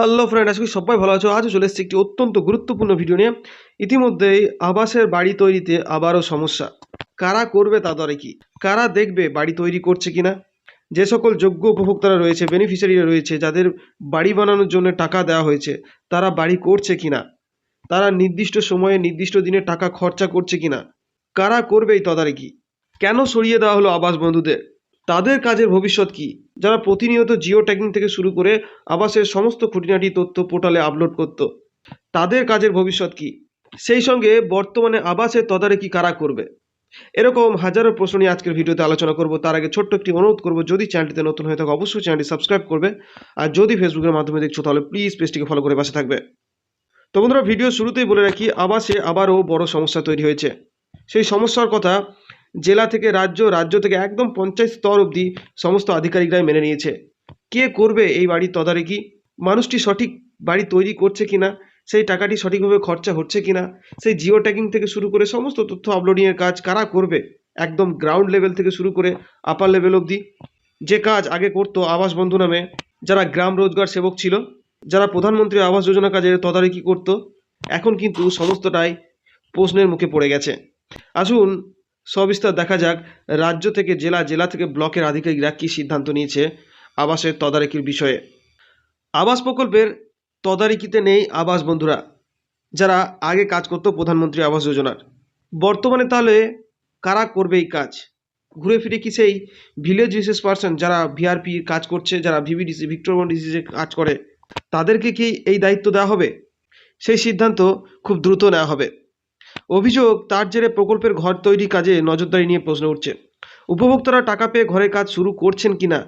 Hello friend আজকে সবাই ভালো আছো। আজও চলে এসেছি একটি অত্যন্ত গুরুত্বপূর্ণ ভিডিও নিয়ে। ইতিমধ্যেই আবাসের বাড়ি তৈরিতে আবারও সমস্যা। কারা করবে তা দরে কি? কারা দেখবে বাড়ি তৈরি করছে কিনা? যে সকল যোগ্য উপভোক্তারা রয়েছে বেনিফিশিয়ারিরা রয়েছে, যাদের বাড়ি বানানোর জন্য টাকা দেওয়া হয়েছে, তারা বাড়ি করছে কিনা? তারা নির্দিষ্ট সময়ে, নির্দিষ্ট দিনে টাকা খরচা করছে কিনা? কারা করবে এই তদারকি? কেন সরিয়ে দেওয়া হলো আবাস বন্ধুদের? তাদের কাজের ভবিষ্যৎ কি? যারা প্রতিনিয়ত জিও ট্যাগিং থেকে শুরু করে আবাসের সমস্ত খুঁটিনাটি তথ্য পোর্টালে আপলোড করত, তাদের কাজের ভবিষ্যৎ কি? সেই সঙ্গে বর্তমানে আবাসের তদারকি কারা করবে? এরকম হাজারো প্রশ্ন নিয়ে আজকের ভিডিওতে আলোচনা করব। তার আগে ছোট্ট একটি অনুরোধ করব, যদি চ্যানেলটিতে নতুন হয়ে থাকে, অবশ্যই চ্যানেলটি সাবস্ক্রাইব করবে। আর যদি ফেসবুকের মাধ্যমে দেখছ, তাহলে প্লিজ পেজটিকে ফলো করে পাশে থাকবে। তো বন্ধুরা ভিডিও শুরুতেই বলে রাখি, আবাসে আবারও বড় সমস্যা তৈরি হয়েছে। সেই সমস্যার কথা জেলা থেকে রাজ্য রাজ্য থেকে একদম পঞ্চায়েত স্তর অবধি সমস্ত আধিকারিকরাই মেনে নিয়েছে। কে করবে এই বাড়ির তদারকি? মানুষটি সঠিক বাড়ি তৈরি করছে কিনা? সেই টাকাটি সঠিকভাবে খরচা হচ্ছে কিনা? সেই জিও ট্যাগিং থেকে শুরু করে সমস্ত তথ্য আপলোডিংয়ের কাজ কারা করবে? একদম গ্রাউন্ড লেভেল থেকে শুরু করে আপার লেভেল অবধি। যে কাজ আগে করতো আবাস বন্ধু নামে, যারা গ্রাম রোজগার সেবক ছিল, যারা প্রধানমন্ত্রী আবাস যোজনা কাজের তদারকি করত, এখন কিন্তু সমস্তটাই প্রশ্নের মুখে পড়ে গেছে। আসুন সবিস্তার দেখা যাক, রাজ্য থেকে জেলা জেলা থেকে ব্লকের আধিকারিকরা কী সিদ্ধান্ত নিয়েছে আবাসের তদারকির বিষয়ে। আবাস প্রকল্পের তদারকিতে নেই আবাস বন্ধুরা, যারা আগে কাজ করতো প্রধানমন্ত্রী আবাস যোজনার। বর্তমানে তাহলে কারা করবে এই কাজ? ঘুরে ফিরে কি সেই ভিলেজ রিসোর্স পার্সন যারা ভিআরপি কাজ করছে, যারা ভিভিডিসি ভিক্টোরিয়ান ডিসিজে কাজ করে, তাদেরকে কি এই দায়িত্ব দেওয়া হবে? সেই সিদ্ধান্ত খুব দ্রুত নেওয়া হবে। অভিযোগ, তার জেরে প্রকল্পের ঘর তৈরি কাজে নজরদারি নিয়ে প্রশ্ন উঠছে। উপভোক্তারা টাকা পেয়ে ঘরের কাজ শুরু করছেন কিনা,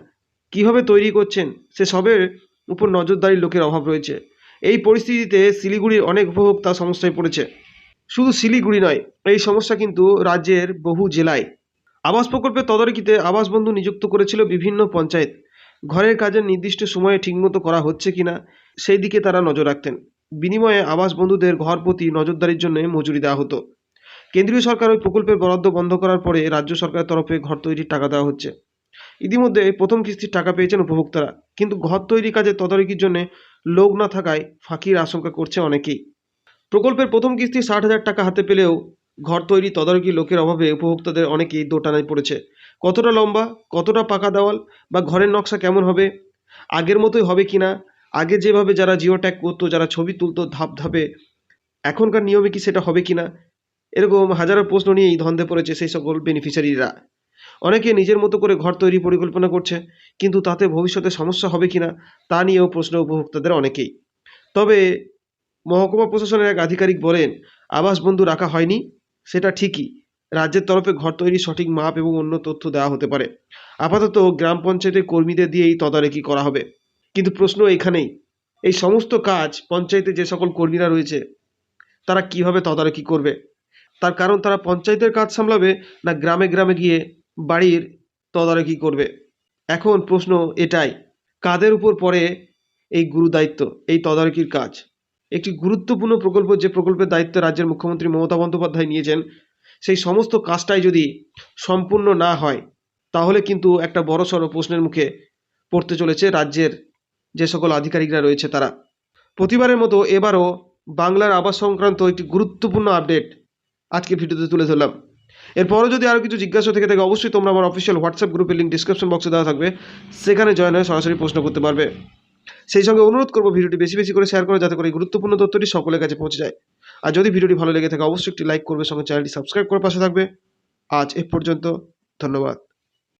কীভাবে তৈরি করছেন, সে সবের উপর নজরদারির লোকের অভাব রয়েছে। এই পরিস্থিতিতে শিলিগুড়ির অনেক উপভোক্তা সমস্যায় পড়েছে। শুধু শিলিগুড়ি নয়, এই সমস্যা কিন্তু রাজ্যের বহু জেলায়। আবাস প্রকল্পের তদারকিতে আবাস বন্ধু নিযুক্ত করেছিল বিভিন্ন পঞ্চায়েত। ঘরের কাজের নির্দিষ্ট সময়ে ঠিকমতো করা হচ্ছে কিনা, সেই দিকে তারা নজর রাখতেন। বিনিময়ে আবাস বন্ধুদের ঘর প্রতি নজরদারির জন্য মজুরি দেওয়া হতো। কেন্দ্রীয় সরকার ওই প্রকল্পের বরাদ্দ বন্ধ করার পরে রাজ্য সরকারের তরফে ঘর তৈরির টাকা দেওয়া হচ্ছে। ইতিমধ্যে প্রথম কিস্তির টাকা পেয়েছেন উপভোক্তারা, কিন্তু ঘর তৈরি কাজে তদারকির জন্য লোক না থাকায় ফাঁকির আশঙ্কা করছে অনেকেই। প্রকল্পের প্রথম কিস্তি ষাট হাজার টাকা হাতে পেলেও ঘর তৈরি তদারকি লোকের অভাবে উপভোক্তাদের অনেকেই দোটানায় পড়েছে। কতটা লম্বা, কতটা পাকা দেওয়াল বা ঘরের নকশা কেমন হবে, আগের মতোই হবে কিনা আগে যেভাবে যারা জিও ট্যাগ করতো, যারা ছবি তুলতো ধাপ ধাপে এখনকার নিয়মে কি সেটা হবে কিনা? এরকম হাজারো প্রশ্ন নিয়েই ধন্দে পড়েছে সেই সকল বেনিফিশিয়ারিরা অনেকে নিজের মতো করে ঘর তৈরি পরিকল্পনা করছে, কিন্তু তাতে ভবিষ্যতে সমস্যা হবে কিনা, তা নিয়েও প্রশ্ন উপভোক্তাদের অনেকেই। তবে মহকুমা প্রশাসনের এক আধিকারিক বলেন, আবাস বন্ধু রাখা হয়নি, সেটা ঠিকই। রাজ্যের তরফে ঘর তৈরির সঠিক মাপ এবং অন্য তথ্য দেওয়া হতে পারে। আপাতত গ্রাম পঞ্চায়েতের কর্মীদের দিয়েই তদারকি করা হবে। কিন্তু প্রশ্ন এখানেই। এই সমস্ত কাজ, পঞ্চায়েতে যে সকল কর্মীরা রয়েছে, তারা কীভাবে তদারকি করবে? তার কারণ তারা পঞ্চায়েতের কাজ সামলাবে না গ্রামে গ্রামে গিয়ে বাড়ির তদারকি করবে? এখন প্রশ্ন এটাই, কাদের উপর পড়ে এই গুরু দায়িত্ব এই তদারকির কাজ? একটি গুরুত্বপূর্ণ প্রকল্প যে প্রকল্পের দায়িত্ব রাজ্যের মুখ্যমন্ত্রী মমতা বন্দ্যোপাধ্যায় নিয়েছেন, সেই সমস্ত কাজটাই যদি সম্পূর্ণ না হয়, তাহলে কিন্তু একটা বড়সড় প্রশ্নের মুখে পড়তে চলেছে রাজ্যের যে সকল আধিকারিকরা রয়েছে তারা। প্রতিবারের মতো এবারও বাংলার আবাস সংক্রান্ত একটি গুরুত্বপূর্ণ আপডেট আজকে ভিডিওতে তুলে ধরলাম। এরপরও যদি আরও কিছু জিজ্ঞাসা থেকে থাকে, অবশ্যই তোমরা আমার অফিসিয়াল হোয়াটসঅ্যাপ গ্রুপের লিঙ্ক ডিসক্রিপশন বক্সে দেওয়া থাকবে। সেখানে জয়েন হয়ে সরাসরি প্রশ্ন করতে পারবে। সেই সঙ্গে অনুরোধ করব ভিডিওটি বেশি বেশি করে শেয়ার করো, যাতে করে গুরুত্বপূর্ণ তথ্যটি সকলের কাছে পৌঁছে যায়। আর যদি ভিডিওটি ভালো লেগে থাকে, অবশ্যই একটি লাইক করবে, সঙ্গে চ্যানেলটি সাবস্ক্রাইব করে পাশে থাকবে। আজ এ পর্যন্ত, ধন্যবাদ।